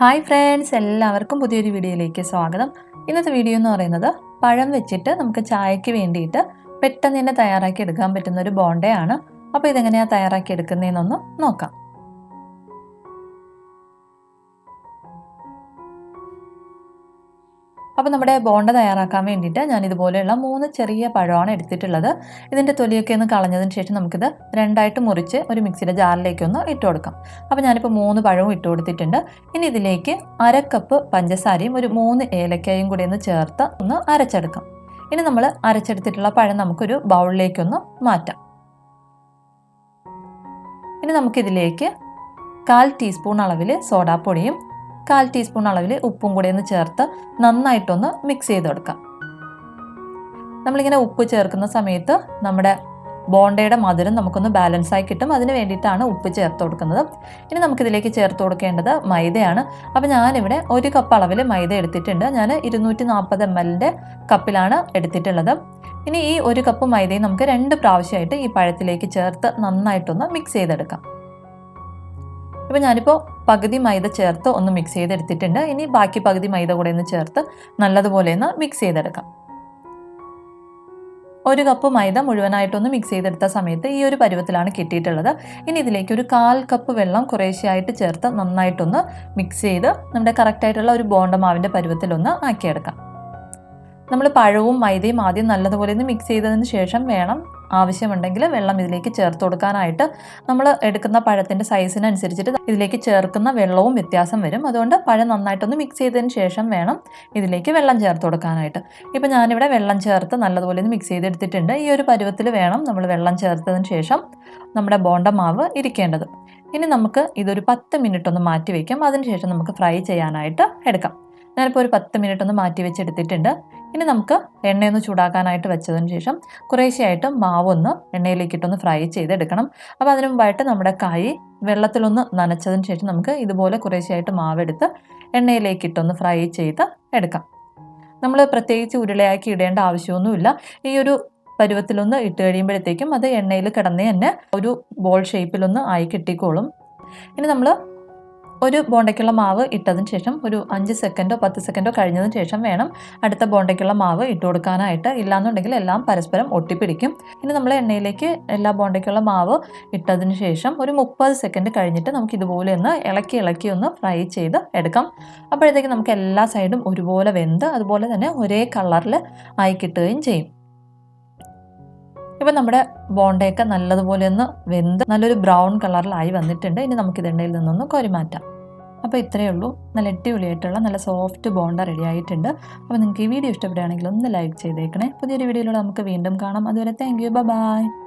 Hi friends എല്ലാവർക്കും പുതിയൊരു വീഡിയോയിലേക്ക് സ്വാഗതം. ഇന്നത്തെ വീഡിയോ എന്ന് പറയുന്നത് പഴം വെച്ചിട്ട് നമുക്ക് ചായക്ക് വേണ്ടിയിട്ട് പെട്ടെന്ന് തന്നെ തയ്യാറാക്കി എടുക്കാൻ പറ്റുന്ന ഒരു ബോണ്ടയാണ്. അപ്പോൾ ഇതെങ്ങനെയാണ് തയ്യാറാക്കി എടുക്കുന്നതെന്നൊന്ന് നോക്കാം. അപ്പോൾ നമ്മുടെ ബോണ്ട തയ്യാറാക്കാൻ വേണ്ടിയിട്ട് ഞാൻ ഇതുപോലെയുള്ള മൂന്ന് ചെറിയ പഴമാണ് എടുത്തിട്ടുള്ളത്. ഇതിന്റെ തൊലിയൊക്കെ ഒന്ന് കളഞ്ഞതിന് ശേഷം നമുക്കിത് രണ്ടായിട്ട് മുറിച്ച് ഒരു മിക്സിയുടെ ജാറിലേക്കൊന്ന് ഇട്ട് കൊടുക്കാം. അപ്പോൾ ഞാനിപ്പോൾ മൂന്ന് പഴവും ഇട്ട് കൊടുത്തിട്ടുണ്ട്. ഇനി ഇതിലേക്ക് അര കപ്പ് പഞ്ചസാരയും ഒരു മൂന്ന് ഏലക്കായും കൂടി ഒന്ന് ചേർത്ത് ഒന്ന് അരച്ചെടുക്കാം. ഇനി നമ്മൾ അരച്ചെടുത്തിട്ടുള്ള പഴം നമുക്കൊരു ബൗളിലേക്കൊന്ന് മാറ്റാം. ഇനി നമുക്കിതിലേക്ക് കാൽ ടീസ്പൂൺ അളവിൽ സോഡാപ്പൊടിയും കാൽ ടീസ്പൂൺ അളവിൽ ഉപ്പും കൂടി ഒന്ന് ചേർത്ത് നന്നായിട്ടൊന്ന് മിക്സ് ചെയ്ത് കൊടുക്കാം. നമ്മളിങ്ങനെ ഉപ്പ് ചേർക്കുന്ന സമയത്ത് നമ്മുടെ ബോണ്ടയുടെ മധുരം നമുക്കൊന്ന് ബാലൻസ് ആയി കിട്ടും. അതിന് വേണ്ടിയിട്ടാണ് ഉപ്പ് ചേർത്ത് കൊടുക്കുന്നത്. ഇനി നമുക്കിതിലേക്ക് ചേർത്ത് കൊടുക്കേണ്ടത് മൈദയാണ്. അപ്പോൾ ഞാനിവിടെ ഒരു കപ്പ് അളവിൽ മൈദ എടുത്തിട്ടുണ്ട്. ഞാൻ ഇരുന്നൂറ്റി നാൽപ്പത് എം എല്ലിന്റെ കപ്പിലാണ് എടുത്തിട്ടുള്ളത്. ഇനി ഈ ഒരു കപ്പ് മൈദയും നമുക്ക് രണ്ട് പ്രാവശ്യമായിട്ട് ഈ പഴത്തിലേക്ക് ചേർത്ത് നന്നായിട്ടൊന്ന് മിക്സ് ചെയ്തെടുക്കാം. ഇപ്പോൾ ഞാനിപ്പോൾ പകുതി മൈദ ചേർത്ത് ഒന്ന് മിക്സ് ചെയ്തെടുത്തിട്ടുണ്ട്. ഇനി ബാക്കി പകുതി മൈദ കൂടെ ഒന്ന് ചേർത്ത് നല്ലതുപോലെ ഒന്ന് മിക്സ് ചെയ്തെടുക്കാം. ഒരു കപ്പ് മൈദ മുഴുവനായിട്ടൊന്ന് മിക്സ് ചെയ്തെടുത്ത സമയത്ത് ഈ ഒരു പരുവത്തിലാണ് കിട്ടിയിട്ടുള്ളത്. ഇനി ഇതിലേക്ക് ഒരു കാൽ കപ്പ് വെള്ളം കുറേശ്ശെയായിട്ട് ചേർത്ത് നന്നായിട്ടൊന്ന് മിക്സ് ചെയ്ത് നമ്മുടെ കറക്റ്റായിട്ടുള്ള ഒരു ബോണ്ട മാവിന്റെ പരുവത്തിലൊന്ന് ആക്കിയെടുക്കാം. നമ്മൾ പഴവും മൈദയും ആദ്യം നല്ലതുപോലെ ഒന്ന് മിക്സ് ചെയ്തതിന് ശേഷം വേണം ആവശ്യമുണ്ടെങ്കിൽ വെള്ളം ഇതിലേക്ക് ചേർത്ത് കൊടുക്കാനായിട്ട് നമ്മൾ എടുക്കുന്ന പഴത്തിന്റെ സൈസിനനുസരിച്ചിട്ട് ഇതിലേക്ക് ചേർക്കുന്ന വെള്ളവും വ്യത്യാസം വരും. അതുകൊണ്ട് പഴം നന്നായിട്ടൊന്ന് മിക്സ് ചെയ്തതിന് ശേഷം വേണം ഇതിലേക്ക് വെള്ളം ചേർത്ത് കൊടുക്കാനായിട്ട്. ഇപ്പോൾ ഞാനിവിടെ വെള്ളം ചേർത്ത് നല്ലതുപോലെ ഒന്ന് മിക്സ് ചെയ്തെടുത്തിട്ടുണ്ട്. ഈ ഒരു പരുവത്തിൽ വേണം നമ്മൾ വെള്ളം ചേർത്തതിന് ശേഷം നമ്മുടെ ബോണ്ട മാവ് ഇരിക്കേണ്ടത്. ഇനി നമുക്ക് ഇതൊരു പത്ത് മിനിറ്റ് ഒന്ന് മാറ്റി വയ്ക്കാം അതിനുശേഷം നമുക്ക് ഫ്രൈ ചെയ്യാനായിട്ട് എടുക്കാം. ഞാനിപ്പോൾ ഒരു പത്ത് മിനിറ്റ് ഒന്ന് മാറ്റി വെച്ചെടുത്തിട്ടുണ്ട്. ഇനി നമുക്ക് എണ്ണയൊന്ന് ചൂടാക്കാനായിട്ട് വെച്ചതിന് ശേഷം കുറേശ്ശെയായിട്ട് മാവൊന്ന് എണ്ണയിലേക്കിട്ടൊന്ന് ഫ്രൈ ചെയ്തെടുക്കണം. അപ്പോൾ അതിനു മുമ്പായിട്ട് നമ്മുടെ കൈ വെള്ളത്തിലൊന്ന് നനച്ചതിന് ശേഷം നമുക്ക് ഇതുപോലെ കുറേശ്ശെയായിട്ട് മാവെടുത്ത് എണ്ണയിലേക്കിട്ടൊന്ന് ഫ്രൈ ചെയ്ത് എടുക്കാം. നമ്മൾ പ്രത്യേകിച്ച് ഉരുളയാക്കി ഇടേണ്ട ആവശ്യമൊന്നുമില്ല. ഈ ഒരു പരുവത്തിലൊന്ന് ഇട്ട് കഴിയുമ്പോഴത്തേക്കും അത് എണ്ണയിൽ കിടന്ന് തന്നെ ഒരു ബോൾ ഷേപ്പിലൊന്ന് ആയി കിട്ടിക്കോളും. ഇനി നമ്മൾ ഒരു ബോണ്ടയ്ക്കുള്ള മാവ് ഇട്ടതിന് ശേഷം ഒരു അഞ്ച് സെക്കൻഡോ പത്ത് സെക്കൻഡോ കഴിഞ്ഞതിന് ശേഷം വേണം അടുത്ത ബോണ്ടയ്ക്കുള്ള മാവ് ഇട്ട് കൊടുക്കാനായിട്ട്. ഇല്ലാന്നുണ്ടെങ്കിൽ എല്ലാം പരസ്പരം ഒട്ടിപ്പിടിക്കും. ഇനി നമ്മൾ എണ്ണയിലേക്ക് എല്ലാ ബോണ്ടയ്ക്കുള്ള മാവ് ഇട്ടതിന് ശേഷം ഒരു മുപ്പത് സെക്കൻഡ് കഴിഞ്ഞിട്ട് നമുക്ക് ഇതുപോലെ ഒന്ന് ഇളക്കി ഇളക്കി ഒന്ന് ഫ്രൈ ചെയ്ത് എടുക്കാം. അപ്പോഴത്തേക്ക് നമുക്ക് എല്ലാ സൈഡും ഒരുപോലെ വെന്ത് അതുപോലെ തന്നെ ഒരേ കളറിൽ ആയി കിട്ടുകയും ചെയ്യും. ഇപ്പം നമ്മുടെ ബോണ്ടയൊക്കെ നല്ലതുപോലെ ഒന്ന് വെന്ത് നല്ലൊരു ബ്രൗൺ കളറിലായി വന്നിട്ടുണ്ട്. ഇനി നമുക്കിത് എണ്ണയിൽ നിന്നൊന്ന് കോരി മാറ്റാം. അപ്പോൾ ഇത്രയേ ഉള്ളൂ. നല്ല അടിപൊളിയായിട്ടുള്ള നല്ല സോഫ്റ്റ് ബോണ്ട റെഡി ആയിട്ടുണ്ട്. അപ്പോൾ നിങ്ങൾക്ക് ഈ വീഡിയോ ഇഷ്ടപ്പെടുകയാണെങ്കിൽ ഒന്ന് ലൈക്ക് ചെയ്തേക്കണേ. പുതിയൊരു വീഡിയോയിലൂടെ നമുക്ക് വീണ്ടും കാണാം. അതുവരെ താങ്ക് യു ബൈ